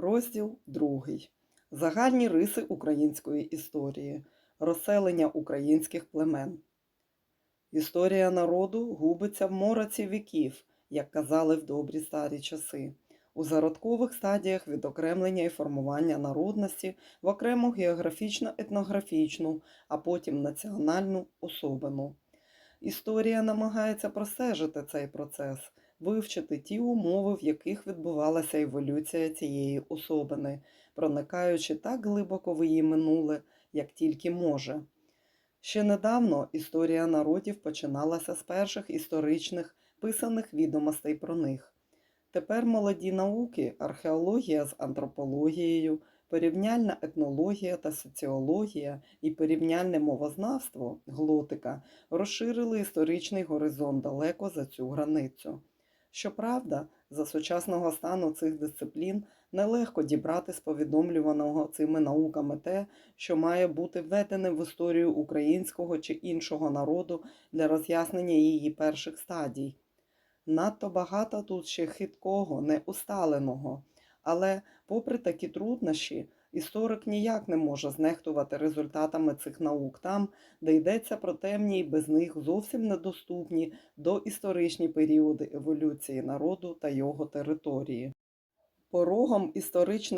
Розділ 2. Загальні риси української історії. Розселення українських племен. Історія народу губиться в мороці віків, як казали в добрі старі часи. У зародкових стадіях відокремлення і формування народності в окрему географічно-етнографічну, а потім національну особину. Історія намагається простежити цей процес, вивчити ті умови, в яких відбувалася еволюція цієї особини, проникаючи так глибоко в її минуле, як тільки може. Ще недавно історія народів починалася з перших історичних писаних відомостей про них. Тепер молоді науки, археологія з антропологією, порівняльна етнологія та соціологія і порівняльне мовознавство глотика розширили історичний горизонт далеко за цю границю. Щоправда, за сучасного стану цих дисциплін нелегко дібрати з повідомлюваного цими науками те, що має бути введене в історію українського чи іншого народу для роз'яснення її перших стадій. Надто багато тут ще хиткого, неусталеного, але, попри такі труднощі, історик ніяк не може знехтувати результатами цих наук там, де йдеться про темні і без них зовсім недоступні до історичні періоди еволюції народу та його території. Порогом історичної